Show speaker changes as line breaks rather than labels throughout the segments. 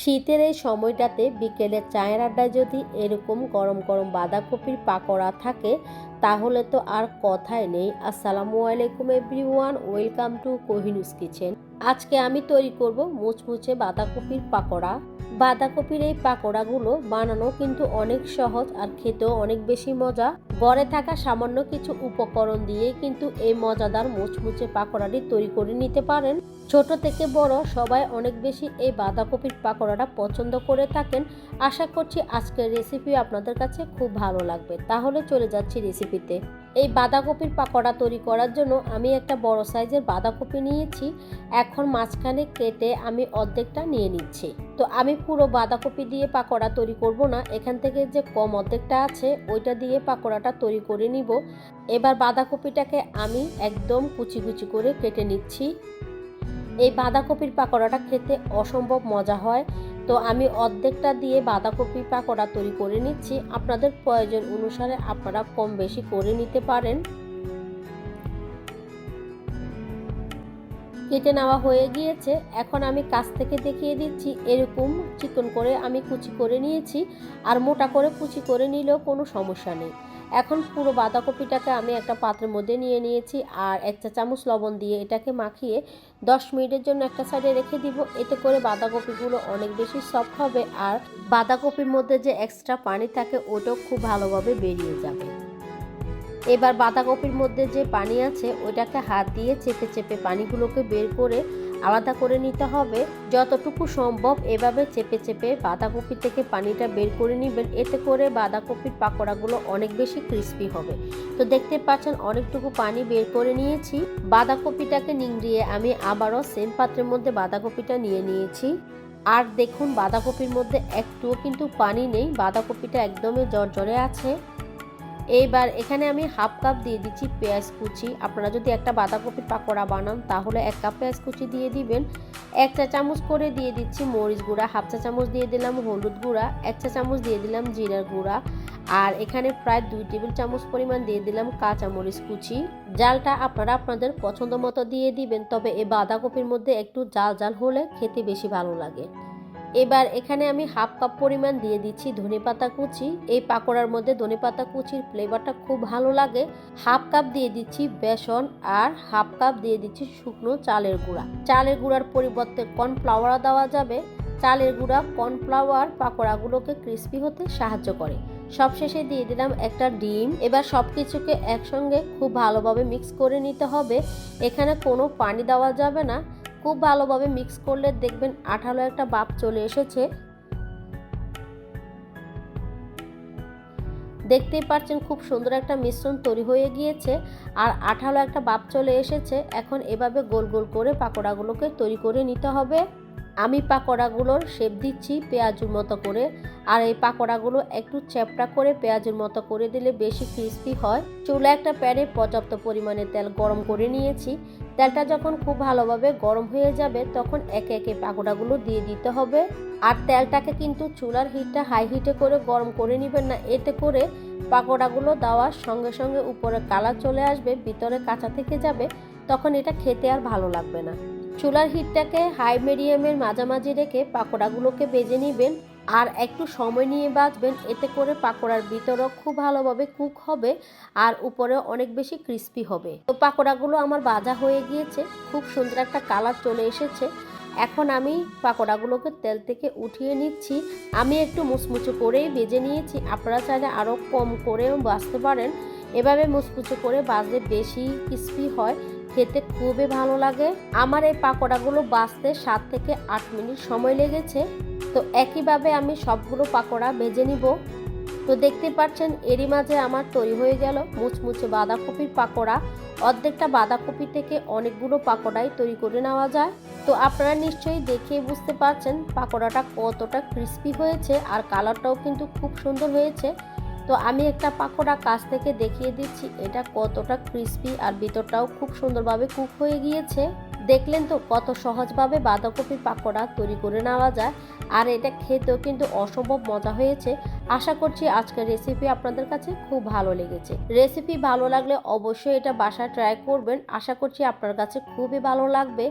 শীতের এই সময়টাতে বিকেলে চায়ের আড্ডায় যদি এরকম গরম গরম বাঁধাকপির পাকোড়া থাকে, তাহলে তো আর কথাই নেই। আসসালামু আলাইকুম এভরিওয়ান, ওয়েলকাম টু কোহিনুস কিচেন। আজকে আমি তৈরি করব মুচমুচে বাঁধাকপির পাকোড়া। বাঁধাকপির এই পাকোড়াগুলো বানানো কিন্তু অনেক সহজ আর খেতেও অনেক বেশি মজা। ঘরে থাকা সামান্য কিছু উপকরণ দিয়ে কিন্তু এই মজাদার মুচমুচে পাকোড়াটি তৈরি করে নিতে পারেন। ছোট থেকে বড় সবাই অনেক বেশি এই বাঁধাকপির পাকোড়াটা পছন্দ করে থাকেন। আশা করছি আজকের রেসিপি আপনাদের কাছে খুব ভালো লাগবে। তাহলে চলে যাচ্ছি রেসিপিতে এই বাঁধাকপির পাকোড়া তৈরি করার জন্য আমি একটা বড় সাইজের বাঁধাকপি নিয়েছি। এখন মাঝখানে কেটে আমি অর্ধেকটা নিয়ে নিচ্ছি। তো আমি পুরো বাঁধাকপি দিয়ে পাকোড়া তৈরি করব না। এখান থেকে যে কম অর্ধেকটা আছে, ওইটা দিয়ে পাকোড়াটা তৈরি করে নিব। এবার বাঁধাকপিটাকে আমি একদম কুচি কুচি করে কেটে নিচ্ছি। এই বাঁধাকপির পাকোড়াটা খেতে অসম্ভব মজা হয়। তো আমি অর্ধেকটা দিয়ে বাঁধাকপি পাকোড়া তৈরি করে নিচ্ছি। আপনাদের প্রয়োজন অনুসারে আপনারা কম বেশি করে নিতে পারেন। কেটে নেওয়া হয়ে গিয়েছে। এখন আমি কাছ থেকে দেখিয়ে দিচ্ছি, এরকম চিকন করে আমি কুচি করে নিয়েছি। আর মোটা করে কুচি করে নিলেও কোনো সমস্যা নেই। এখন পুরো বাঁধাকপিটাকে আমি একটা পাত্রের মধ্যে নিয়ে নিয়েছি আর এক চা চামচ লবণ দিয়ে এটাকে মাখিয়ে দশ মিনিটের জন্য একটা সাইডে রেখে দিব। এতে করে বাঁধাকপিগুলো অনেক বেশি সফট হবে আর বাঁধাকপির মধ্যে যে এক্সট্রা পানি থাকে ওটাও খুব ভালোভাবে বেরিয়ে যাবে। এবার বাঁধাকপির মধ্যে যে পানি আছে ওইটাকে হাত দিয়ে চেপে চেপে পানিগুলোকে বের করে আলাদা করে নিতে হবে। যতটুকু সম্ভব এভাবে চেপে চেপে বাঁধাকপি থেকে পানিটা বের করে নেবেন। এতে করে বাঁধাকপির পাকোড়াগুলো অনেক বেশি ক্রিস্পি হবে। তো দেখতে পাচ্ছেন অনেকটুকু পানি বের করে নিয়েছি। বাঁধাকপিটাকে নিংড়িয়ে আমি আবারও সেম পাত্রের মধ্যে বাঁধাকপিটা নিয়ে নিয়েছি। আর দেখুন বাঁধাকপির মধ্যে একটুও কিন্তু পানি নেই। বাঁধাকপিটা একদমই জর্জরে আছে। এইবার এখানে আমি হাফ কাপ দিয়ে দিচ্ছি পেঁয়াজ কুচি। আপনারা যদি একটা বাঁধাকপির পাকোড়া বানান, তাহলে এক কাপ পেঁয়াজ কুচি দিয়ে দিবেন। এক চা চামচ করে দিয়ে দিচ্ছি মরিচ গুঁড়া, হাফ চা চামচ দিয়ে দিলাম হলুদ গুঁড়া, এক চা চামচ দিয়ে দিলাম জিরার গুঁড়া। আর এখানে প্রায় দুই টেবিল চামচ পরিমাণ দিয়ে দিলাম কাঁচা মরিচ কুচি। জালটা আপনারা আপনাদের পছন্দ মতো দিয়ে দিবেন, তবে এই বাঁধাকপির মধ্যে একটু জাল জাল হলে খেতে বেশি ভালো লাগে। এবার এখানে আমি হাফ কাপ পরিমাণ দিয়ে দিচ্ছি ধনেপাতা কুচি। এই পাকোড়ার মধ্যে ধনেপাতা কুচির ফ্লেভারটা খুব ভালো লাগে। হাফ কাপ দিয়ে দিচ্ছি বেসন আর হাফ কাপ দিয়ে দিচ্ছি শুকনো চালের গুঁড়া। চালের গুঁড়ার পরিবর্তে কর্নফ্লাওয়ার দেওয়া যাবে। চালের গুঁড়া কর্নফ্লাওয়ার পাকোড়াগুলোকে ক্রিস্পি হতে সাহায্য করে। সবশেষে দিয়ে দিলাম একটা ডিম। এবার সব কিছুকে একসঙ্গে খুব ভালোভাবে মিক্স করে নিতে হবে। এখানে কোনো পানি দেওয়া যাবে না। খুব ভালোভাবে মিক্স করলে দেখবেন আঠালো একটা বাপ চলে এসেছে। দেখতেই পাচ্ছেন খুব সুন্দর একটা মিশ্রণ তৈরি হয়ে গিয়েছে আর আঠালো একটা বাপ চলে এসেছে। এখন এভাবে গোল গোল করে পাকোড়াগুলোকে তৈরি করে নিতে হবে। আমি পাকোড়াগুলোর শেপ দিচ্ছি পেঁয়াজুর মতো করে। আর এই পাকোড়াগুলো একটু চ্যাপটা করে পেঁয়াজুর মতো করে দিলে বেশি ক্রিস্পি হয়। চুলা একটা প্যানে পর্যাপ্ত পরিমাণে তেল গরম করে নিয়েছি। তেলটা যখন খুব ভালোভাবে গরম হয়ে যাবে, তখন একে একে পাকোড়াগুলো দিয়ে দিতে হবে। আর তেলটাকে কিন্তু চুলার হিটটা হাই হিটে করে গরম করে নেবেন না। এতে করে পাকোড়াগুলো দেওয়ার সঙ্গে সঙ্গে উপরে কালার চলে আসবে, ভিতরে কাঁচা থেকে যাবে, তখন এটা খেতে আর ভালো লাগবে না। চুলার হিটটাকে হাই মিডিয়ামের মাঝামাঝি রেখে পাকোড়াগুলোকে বেজে নেবেন আর একটু সময় নিয়ে বাঁচবেন এতে করে পাকোড়ার ভিতরও খুব ভালোভাবে কুক হবে আর উপরে অনেক বেশি ক্রিস্পি হবে। তো পাকোড়াগুলো আমার ভাজা হয়ে গিয়েছে, খুব সুন্দর একটা কালার চলে এসেছে। এখন আমি পাকোড়াগুলোকে তেল থেকে উঠিয়ে নিচ্ছি। আমি একটু মুচমুচো করেই বেজে নিয়েছি। আপনারা চাইলে আরও কম করেও বাঁচতে পারেন। এভাবে মুচমুচো করে বাজলে বেশি ক্রিস্পি হয়। খেতে খুবই ভালো লাগে। আমার এই পাকোড়াগুলো বাঁচতে সাত থেকে আট মিনিট সময় লেগেছে। তো একইভাবে আমি সবগুলো পাকোড়া ভেজে নিব। তো দেখতে পাচ্ছেন, এরই মাঝে আমার তৈরি হয়ে গেল মুচমুচে বাঁধাকপির পাকোড়া। অর্ধেকটা বাঁধাকপি থেকে অনেকগুলো পাকোড়াই তৈরি করে নেওয়া যায়। তো আপনারা নিশ্চয়ই দেখে বুঝতে পারছেন, পাকোড়াটা কতটা ক্রিস্পি হয়েছে আর কালারটাও কিন্তু খুব সুন্দর হয়েছে। তো আমি একটা পাকোড়া কাছ থেকে দেখিয়ে দিচ্ছি। এটা কতটা ক্রিস্পি আর ভিতরটাও খুব সুন্দরভাবে কুক হয়ে গিয়েছে। দেখলেন তো কত সহজভাবে বাঁধাকপির পাকোড়া তৈরি করে নেওয়া যায়। আর এটা খেতেও কিন্তু অসম্ভব মজা হয়েছে। আশা করছি আজকের রেসিপি আপনাদের কাছে খুব ভালো লেগেছে। রেসিপি ভালো লাগলে অবশ্যই এটা বাসায় ট্রাই করবেন। আশা করছি আপনার কাছে খুবই ভালো লাগবে।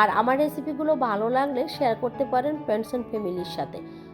আর আমার রেসিপিগুলো ভালো লাগলে শেয়ার করতে পারেন ফ্রেন্ডস অ্যান্ড ফ্যামিলির সাথে।